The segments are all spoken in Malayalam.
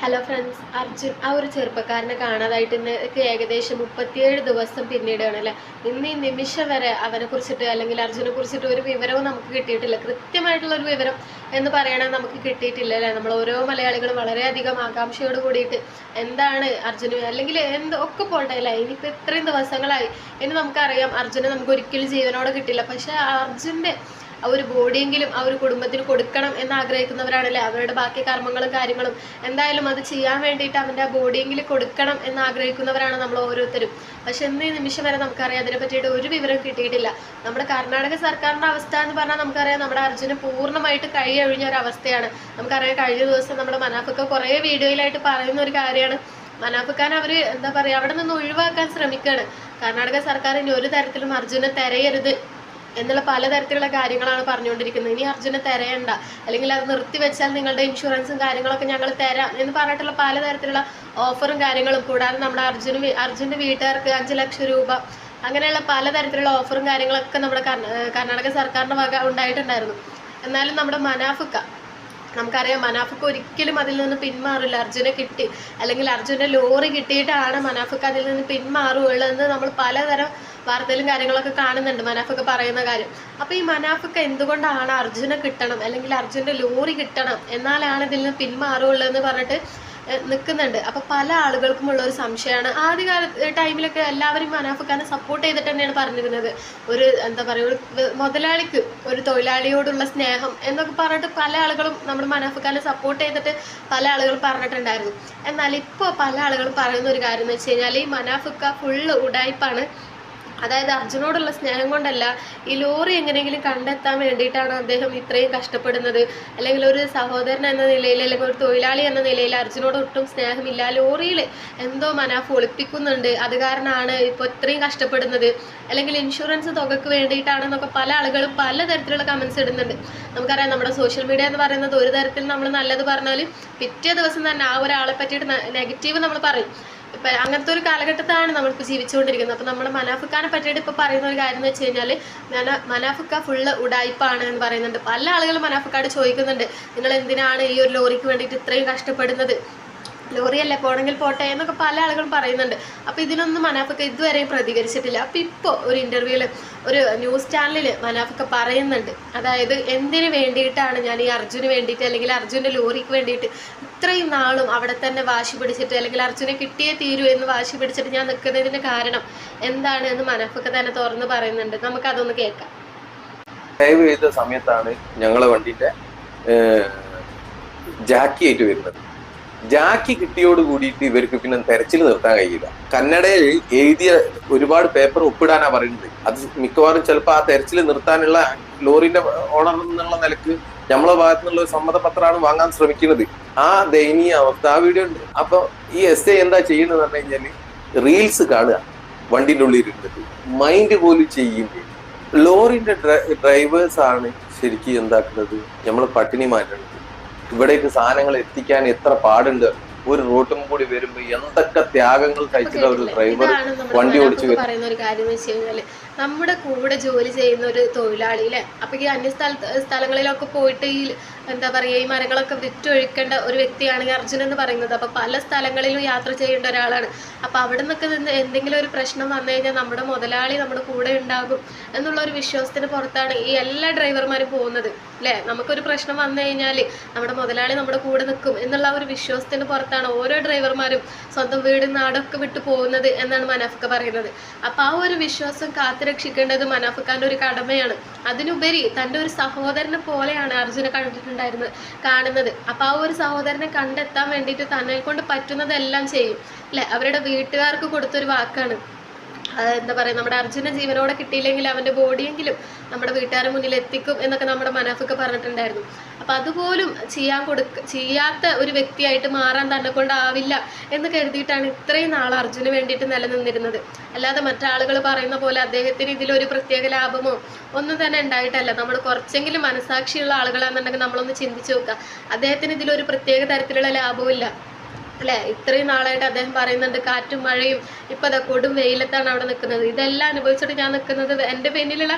ഹലോ ഫ്രണ്ട്സ് അർജുൻ ആ ഒരു ചെറുപ്പക്കാരനെ കാണാതായിട്ട് ഇന്നേക്ക് ഏകദേശം മുപ്പത്തിയേഴ് ദിവസം പിന്നീടാണ് അല്ലേ? ഇന്ന് ഈ നിമിഷം വരെ അവനെ കുറിച്ചിട്ട് അല്ലെങ്കിൽ അർജുനെ കുറിച്ചിട്ട് ഒരു വിവരവും നമുക്ക് കിട്ടിയിട്ടില്ല. കൃത്യമായിട്ടുള്ള ഒരു വിവരം എന്ന് പറയണത് നമുക്ക് കിട്ടിയിട്ടില്ല അല്ലേ? നമ്മൾ ഓരോ മലയാളികളും വളരെയധികം ആകാംക്ഷയോട് കൂടിയിട്ട് എന്താണ് അർജുന് അല്ലെങ്കിൽ എന്ത് ഒക്കെ പോട്ടെ അല്ലേ? ഇനിയിപ്പോൾ ഇത്രയും ദിവസങ്ങളായി. ഇനി നമുക്കറിയാം അർജുനെ നമുക്ക് ഒരിക്കലും ജീവനോടെ കിട്ടില്ല പക്ഷെ അർജുന്റെ ആ ഒരു ബോഡിയെങ്കിലും ആ ഒരു കുടുംബത്തിന് കൊടുക്കണം എന്ന് ആഗ്രഹിക്കുന്നവരാണല്ലേ? അവരുടെ ബാക്കി കർമ്മങ്ങളും കാര്യങ്ങളും എന്തായാലും അത് ചെയ്യാൻ വേണ്ടിയിട്ട് അവന്റെ ആ ബോഡിയെങ്കിലും കൊടുക്കണം എന്ന് ആഗ്രഹിക്കുന്നവരാണ് നമ്മൾ ഓരോരുത്തരും. പക്ഷെ ഇന്ന് ഈ നിമിഷം വരെ നമുക്കറിയാം അതിനെ പറ്റിയിട്ട് ഒരു വിവരം കിട്ടിയിട്ടില്ല. നമ്മുടെ കർണാടക സർക്കാരിന്റെ അവസ്ഥ എന്ന് പറഞ്ഞാൽ നമുക്കറിയാം നമ്മുടെ അർജുന് പൂർണമായിട്ട് കഴിയൊഴിഞ്ഞ ഒരു അവസ്ഥയാണ്. നമുക്കറിയാം കഴിഞ്ഞ ദിവസം നമ്മുടെ മനാഫൊക്കെ കുറേ വീഡിയോയിലായിട്ട് പറയുന്ന ഒരു കാര്യമാണ്. മനാഫിക്കാൻ അവർ എന്താ പറയുക അവിടെ നിന്ന് ഒഴിവാക്കാൻ ശ്രമിക്കുകയാണ്. കർണാടക സർക്കാർ ഇനി ഒരു തരത്തിലും അർജുനെ തെരയരുത്. എന്നുള്ള പലതരത്തിലുള്ള കാര്യങ്ങളാണ് പറഞ്ഞുകൊണ്ടിരിക്കുന്നത്. ഇനി അർജുനെ തരേണ്ട അല്ലെങ്കിൽ അത് നിർത്തിവെച്ചാൽ നിങ്ങളുടെ ഇൻഷുറൻസും കാര്യങ്ങളൊക്കെ ഞങ്ങൾ തരാം എന്ന് പറഞ്ഞിട്ടുള്ള പലതരത്തിലുള്ള ഓഫറും കാര്യങ്ങളും. കൂടാതെ നമ്മുടെ അർജുന് അർജുന്റെ വീട്ടുകാർക്ക് അഞ്ച് ലക്ഷം രൂപ അങ്ങനെയുള്ള പലതരത്തിലുള്ള ഓഫറും കാര്യങ്ങളൊക്കെ നമ്മുടെ കർണാടക സർക്കാരിന്റെ വക ഉണ്ടായിട്ടുണ്ടായിരുന്നു. എന്നാലും നമ്മുടെ മനാഫുക്ക നമുക്കറിയാം മനാഫുക്ക ഒരിക്കലും അതിൽ നിന്ന് പിന്മാറില്ല. അർജുനെ കിട്ടി അല്ലെങ്കിൽ അർജുന്റെ ലോറി കിട്ടിയിട്ടാണ് മനാഫുക്ക അതിൽ നിന്ന് പിന്മാറുകയുള്ളതെന്ന് നമ്മൾ പലതരം വാർത്തയിലും കാര്യങ്ങളൊക്കെ കാണുന്നുണ്ട്. മനാഫൊക്കെ പറയുന്ന കാര്യം. അപ്പോൾ ഈ മനാഫൊക്കെ എന്തുകൊണ്ടാണ് അർജുനെ കിട്ടണം? അല്ലെങ്കിൽ അർജുന്റെ ലോറി കിട്ടണം? എന്നാലാണ് ഇതിൽ നിന്ന് പിന്മാറുകയുള്ളൂ എന്ന് പറഞ്ഞിട്ട് നിൽക്കുന്നുണ്ട്. അപ്പോൾ പല ആളുകൾക്കും ഉള്ള ഒരു സംശയമാണ്. ആദ്യകാല ടൈമിലൊക്കെ എല്ലാവരും മനാഫക്കാനെ സപ്പോർട്ട് ചെയ്തിട്ട് തന്നെയാണ് പറഞ്ഞിരുന്നത്. ഒരു എന്താ പറയുക ഒരു മുതലാളിക്ക് ഒരു തൊഴിലാളിയോടുള്ള സ്നേഹം എന്നൊക്കെ പറഞ്ഞിട്ട് പല ആളുകളും നമ്മുടെ മനാഫക്കാനെ സപ്പോർട്ട് ചെയ്തിട്ട് പല ആളുകളും പറഞ്ഞിട്ടുണ്ടായിരുന്നു. എന്നാൽ ഇപ്പോൾ പല ആളുകളും പറയുന്ന ഒരു കാര്യം എന്ന് വെച്ച് കഴിഞ്ഞാൽ ഈ മനാഫക്ക ഫുള്ള് ഉടായ്പാണ് അതായത് അർജുനോടുള്ള സ്നേഹം കൊണ്ടല്ല ഈ ലോറി എങ്ങനെയെങ്കിലും കണ്ടെത്താൻ വേണ്ടിയിട്ടാണ് അദ്ദേഹം ഇത്രയും കഷ്ടപ്പെടുന്നത്. അല്ലെങ്കിൽ ഒരു സഹോദരൻ എന്ന നിലയിൽ അല്ലെങ്കിൽ ഒരു തൊഴിലാളി എന്ന നിലയിൽ അർജുനോട് ഒട്ടും സ്നേഹമില്ല. ലോറിയിൽ എന്തോ മനാഫ് ഒളിപ്പിക്കുന്നുണ്ട് അത് കാരണമാണ് ഇപ്പോൾ ഇത്രയും കഷ്ടപ്പെടുന്നത്. അല്ലെങ്കിൽ ഇൻഷുറൻസ് തുകക്ക് വേണ്ടിയിട്ടാണെന്നൊക്കെ പല ആളുകളും പലതരത്തിലുള്ള കമൻസ് ഇടുന്നുണ്ട്. നമുക്കറിയാം നമ്മുടെ സോഷ്യൽ മീഡിയ എന്ന് പറയുന്നത് ഒരു തരത്തിൽ നമ്മൾ നല്ലത് പറഞ്ഞാൽ പിറ്റേ ദിവസം തന്നെ ആ ഒരാളെ പറ്റിയിട്ട് നെഗറ്റീവ് നമ്മൾ പറയും. ഇപ്പം അങ്ങനത്തെ ഒരു കാലഘട്ടത്താണ് നമ്മളിപ്പോൾ ജീവിച്ചുകൊണ്ടിരിക്കുന്നത്. അപ്പം നമ്മുടെ മനാഫുക്കാനെ പറ്റിയിട്ട് ഇപ്പോൾ പറയുന്ന ഒരു കാര്യം എന്ന് വെച്ച് കഴിഞ്ഞാൽ മന മനാഫുക്ക ഫുള്ള് ഉടായ്പാണ് എന്ന് പറയുന്നുണ്ട്. പല ആളുകളും മനാഫുക്കാട് ചോദിക്കുന്നുണ്ട്. നിങ്ങൾ എന്തിനാണ് ഈ ഒരു ലോറിക്ക് വേണ്ടിയിട്ട് ഇത്രയും കഷ്ടപ്പെടുന്നത്? ലോറിയല്ലേ പോണെങ്കിൽ പോട്ടെ എന്നൊക്കെ പല ആളുകളും പറയുന്നുണ്ട്. അപ്പോൾ ഇതിനൊന്നും മനാഫുക്ക ഇതുവരെയും പ്രതികരിച്ചിട്ടില്ല. അപ്പോൾ ഇപ്പോൾ ഒരു ഇന്റർവ്യൂവിൽ ഒരു ന്യൂസ് ചാനലിൽ മനാഫുക്ക പറയുന്നുണ്ട്. അതായത് എന്തിനു വേണ്ടിയിട്ടാണ് ഞാൻ ഈ അർജുന് വേണ്ടിയിട്ട് അല്ലെങ്കിൽ അർജുന്റെ ലോറിക്ക് വേണ്ടിയിട്ട് ഇത്രയും നാളും അവിടെ തന്നെ വാശി പിടിച്ചിട്ട് അല്ലെങ്കിൽ അർജുനെ കിട്ടിയേ തീരൂ എന്ന് വാശി പിടിച്ചിട്ട് ഞാൻ നിൽക്കുന്നതിന് കാരണം എന്താണ് എന്ന് മനഫൊക്കെ തന്നെ തുറന്ന് പറയുന്നുണ്ട്. നമുക്ക് അതൊന്ന് കേൾക്കാം. ഡ്രൈവ് ചെയ്ത സമയത്താണ് ഞങ്ങളെ വണ്ടിന്റെ ജാക്കി ആയിട്ട് വരുന്നത്. ജാക്കി കിട്ടിയോട് കൂടിയിട്ട് ഇവർക്ക് പിന്നെ തെരച്ചിൽ നിർത്താൻ കഴിയില്ല. കന്നഡയിൽ എഴുതിയ ഒരുപാട് പേപ്പർ ഒപ്പിടാനാ പറയുന്നത്. അത് മിക്കവാറും ചിലപ്പോൾ ആ തെരച്ചിൽ നിർത്താനുള്ള ലോറിന്റെ ഓണർ എന്നുള്ള നിലയ്ക്ക് നമ്മളെ ഭാഗത്തു നിന്നുള്ള ഒരു സമ്മതപത്രമാണ് വാങ്ങാൻ ശ്രമിക്കുന്നത്. ആ ദയനീയ അവസ്ഥ ആ വീഡിയോ ഉണ്ട്. അപ്പൊ ഈ എസ് ഐ എന്താ ചെയ്യുന്നത് പറഞ്ഞു കഴിഞ്ഞാൽ റീൽസ് കാണുക വണ്ടിന്റെ ഉള്ളിൽ ഇരുന്നിട്ട് മൈൻഡ് പോലും ചെയ്യും ലോറിന്റെ ഡ്രൈവേഴ്സ് ആണ് ശരിക്കും എന്താക്കുന്നത്? നമ്മൾ പട്ടിണി മാറ്റുന്നത് ഇവിടേക്ക് സാധനങ്ങൾ എത്തിക്കാൻ എത്ര പാടുണ്ട്. ഒരു റൂട്ടും കൂടി വരുമ്പോ എന്തൊക്കെ ത്യാഗങ്ങൾ കഴിച്ചിട്ട് ഒരു ഡ്രൈവർ വണ്ടി ഓടിച്ചു പറയുന്ന ഒരു കാര്യം എന്ന് വെച്ച് കഴിഞ്ഞാൽ നമ്മുടെ കൂടെ ജോലി ചെയ്യുന്ന ഒരു തൊഴിലാളി അല്ലെ അപ്പൊ ഈ അന്യ സ്ഥല സ്ഥലങ്ങളിലൊക്കെ പോയിട്ട് ഈ എന്താ പറയുക ഈ മരങ്ങളൊക്കെ വിറ്റൊഴിക്കേണ്ട ഒരു വ്യക്തിയാണ് ഈ അർജുൻ എന്ന് പറയുന്നത്. അപ്പോൾ പല സ്ഥലങ്ങളിലും യാത്ര ചെയ്യേണ്ട ഒരാളാണ്. അപ്പോൾ അവിടെ നിന്നൊക്കെ നിന്ന് എന്തെങ്കിലും ഒരു പ്രശ്നം വന്നു കഴിഞ്ഞാൽ നമ്മുടെ മുതലാളി നമ്മുടെ കൂടെ ഉണ്ടാകും എന്നുള്ള ഒരു വിശ്വാസത്തിന് പുറത്താണ് ഈ എല്ലാ ഡ്രൈവർമാരും പോകുന്നത്. അല്ലേ? നമുക്കൊരു പ്രശ്നം വന്നു കഴിഞ്ഞാൽ നമ്മുടെ മുതലാളി നമ്മുടെ കൂടെ നിൽക്കും എന്നുള്ള ഒരു വിശ്വാസത്തിന് പുറത്താണ് ഓരോ ഡ്രൈവർമാരും സ്വന്തം വീട് നാടൊക്കെ വിട്ടു പോകുന്നത് എന്നാണ് മനാഫക്ക പറയുന്നത്. അപ്പോൾ ആ ഒരു വിശ്വാസം കാത്തുരക്ഷിക്കേണ്ടത് മനാഫക്കാന്റെ ഒരു കടമയാണ്. അതിനുപരി തന്റെ ഒരു സഹോദരനെ പോലെയാണ് അർജുനെ കണ്ടിട്ടുണ്ടായിരുന്നത് കാണുന്നത്. അപ്പോൾ ആ ഒരു സഹോദരനെ കണ്ടെത്താൻ വേണ്ടിയിട്ട് തന്നെ കൊണ്ട് പറ്റുന്നതെല്ലാം ചെയ്യും. അല്ലെ? അവരുടെ വീട്ടുകാർക്ക് കൊടുത്തൊരു വാക്കാണ്. എന്താ പറയുക നമ്മുടെ അർജുന ജീവനോടെ കിട്ടിയില്ലെങ്കിൽ അവന്റെ ബോഡിയെങ്കിലും നമ്മുടെ വീട്ടുകാരുടെ മുന്നിൽ എത്തിക്കും എന്നൊക്കെ നമ്മുടെ മനാഫൊക്കെ പറഞ്ഞിട്ടുണ്ടായിരുന്നു. അപ്പം അതുപോലും ചെയ്യാൻ കൊടുക്ക ചെയ്യാത്ത ഒരു വ്യക്തിയായിട്ട് മാറാൻ തന്നെ കൊണ്ടാവില്ല എന്ന് കരുതിയിട്ടാണ് ഇത്രയും നാൾ അർജുന് വേണ്ടിയിട്ട് നിലനിന്നിരുന്നത്. അല്ലാതെ മറ്റാളുകൾ പറയുന്ന പോലെ അദ്ദേഹത്തിന് ഇതിലൊരു പ്രത്യേക ലാഭമോ ഒന്നും തന്നെ ഉണ്ടായിട്ടല്ല. നമ്മൾ കുറച്ചെങ്കിലും മനസാക്ഷിയുള്ള ആളുകളാണെന്നുണ്ടെങ്കിൽ നമ്മളൊന്ന് ചിന്തിച്ചു നോക്കുക. അദ്ദേഹത്തിന് ഇതിലൊരു പ്രത്യേക തരത്തിലുള്ള ലാഭവും ഇല്ല അല്ലെ? ഇത്രയും നാളായിട്ട് അദ്ദേഹം പറയുന്നുണ്ട് കാറ്റും മഴയും. ഇപ്പൊ അതാ കൊടും വെയിലത്താണ് അവിടെ നിൽക്കുന്നത്. ഇതെല്ലാം അനുഭവിച്ചിട്ട് ഞാൻ നിൽക്കുന്നത് എന്റെ പിന്നിലുള്ള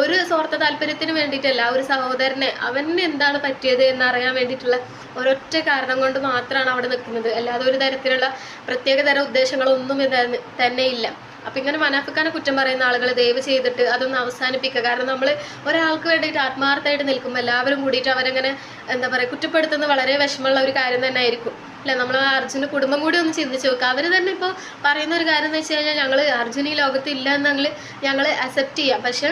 ഒരു സ്വാർത്ഥ താല്പര്യത്തിന് വേണ്ടിയിട്ടല്ല. ഒരു സഹോദരനെ അവന് എന്താണ് പറ്റിയത് എന്നറിയാൻ വേണ്ടിയിട്ടുള്ള ഒരൊറ്റ കാരണം കൊണ്ട് മാത്രമാണ് അവിടെ നിൽക്കുന്നത്. അല്ലാതെ ഒരു തരത്തിലുള്ള പ്രത്യേക തരം ഉദ്ദേശങ്ങളൊന്നും തന്നെ ഇല്ല. അപ്പൊ ഇങ്ങനെ മനാഫിക്കാനെ കുറ്റം പറയുന്ന ആളുകൾ ദയവ് ചെയ്തിട്ട് അതൊന്ന് അവസാനിപ്പിക്കുക. കാരണം നമ്മൾ ഒരാൾക്ക് വേണ്ടിയിട്ട് ആത്മാർത്ഥമായിട്ട് നിൽക്കുമ്പോൾ എല്ലാവരും കൂടിയിട്ട് അവരങ്ങനെ എന്താ പറയുക കുറ്റപ്പെടുത്തുന്നത് വളരെ വിഷമമുള്ള ഒരു കാര്യം തന്നെ ആയിരിക്കും. അല്ല? നമ്മൾ അർജുന്റെ കുടുംബം കൂടി ഒന്ന് ചിന്തിച്ച് നോക്കുക അവർ തന്നെ ഇപ്പോൾ പറയുന്ന ഒരു കാര്യം എന്ന് വെച്ച് കഴിഞ്ഞാൽ ഞങ്ങൾ അർജുന ഈ ലോകത്ത് ഇല്ല എന്ന് ഞങ്ങൾ ഞങ്ങൾ അക്സെപ്റ്റ് ചെയ്യാം. പക്ഷെ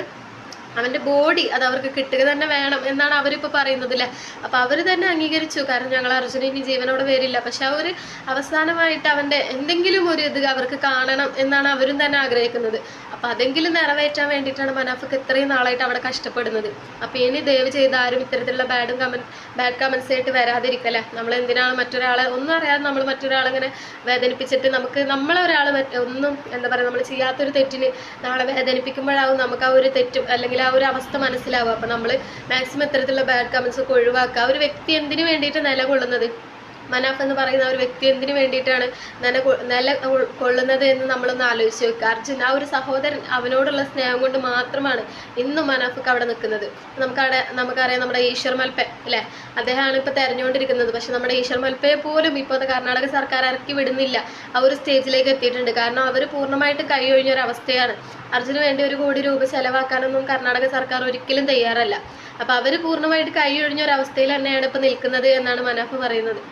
അവന്റെ ബോഡി അത് അവർക്ക് കിട്ടുക തന്നെ വേണം എന്നാണ് അവരിപ്പോൾ പറയുന്നത് അല്ലേ അപ്പോൾ അവർ തന്നെ അംഗീകരിച്ചു. കാരണം ഞങ്ങൾ അർജുന ഇനി ജീവനോട് വരില്ല. പക്ഷെ അവർ അവസാനമായിട്ട് അവന്റെ എന്തെങ്കിലും ഒരു ഇത് അവർക്ക് കാണണം എന്നാണ് അവരും തന്നെ ആഗ്രഹിക്കുന്നത്. അപ്പം അതെങ്കിലും നിറവേറ്റാൻ വേണ്ടിയിട്ടാണ് മനാഫക്ക് ഇത്രയും നാളായിട്ട് അവിടെ കഷ്ടപ്പെടുന്നത്. അപ്പോൾ ഇനി ദയവ് ചെയ്ത് ആരും ഇത്തരത്തിലുള്ള ബാഡും കമൻ ബാഡ് കമൻസ് ആയിട്ട് വരാതിരിക്കല്ലേ? നമ്മൾ എന്തിനാണ് മറ്റൊരാളെ ഒന്നും അറിയാതെ നമ്മൾ മറ്റൊരാളിങ്ങനെ വേദനിപ്പിച്ചിട്ട് നമുക്ക് നമ്മളൊരാൾ ഒന്നും എന്താ പറയുക നമ്മൾ ചെയ്യാത്തൊരു തെറ്റിന് നാളെ വേദനിപ്പിക്കുമ്പോഴാവും നമുക്ക് ആ ഒരു തെറ്റും അല്ലെങ്കിൽ ആ ഒരു അവസ്ഥ മനസ്സിലാവുക അപ്പോൾ നമ്മൾ മാക്സിമം ഇത്തരത്തിലുള്ള ബാഡ് കമൻസ് ഒക്കെ ഒഴിവാക്കുക. ആ ഒരു വ്യക്തി എന്തിനു വേണ്ടിയിട്ട് നിലകൊള്ളുന്നത്? മനാഫ് എന്ന് പറയുന്ന ഒരു വ്യക്തി എന്തിനു വേണ്ടിയിട്ടാണ് നില നല്ല നില കൊള്ളുന്നത് എന്ന് നമ്മളൊന്ന് ആലോചിച്ച് നോക്കുക അർജുൻ ആ ഒരു സഹോദരൻ അവനോടുള്ള സ്നേഹം കൊണ്ട് മാത്രമാണ് ഇന്നും മനാഫക്ക് അവിടെ നിൽക്കുന്നത്. നമുക്കവിടെ നമുക്കറിയാം നമ്മുടെ ഈശ്വർ മൽപ്പെ അല്ലേ? അദ്ദേഹമാണ് ഇപ്പോൾ തെരഞ്ഞുകൊണ്ടിരിക്കുന്നത്. പക്ഷെ നമ്മുടെ ഈശ്വർ മൽപ്പയെ പോലും ഇപ്പോഴത്തെ കർണാടക സർക്കാർ ഇറക്കി വിടുന്നില്ല. ആ ഒരു സ്റ്റേജിലേക്ക് എത്തിയിട്ടുണ്ട്. കാരണം അവർ പൂർണമായിട്ട് ഒരു അവസ്ഥയാണ്. അർജുന് വേണ്ടി ഒരു കോടി രൂപ ചെലവാക്കാനൊന്നും കർണാടക സർക്കാർ ഒരിക്കലും തയ്യാറല്ല. അപ്പോൾ അവർ പൂർണമായിട്ട് ഒരു അവസ്ഥയിൽ തന്നെയാണ് ഇപ്പോൾ നിൽക്കുന്നത് എന്നാണ് മനാഫ് പറയുന്നത്.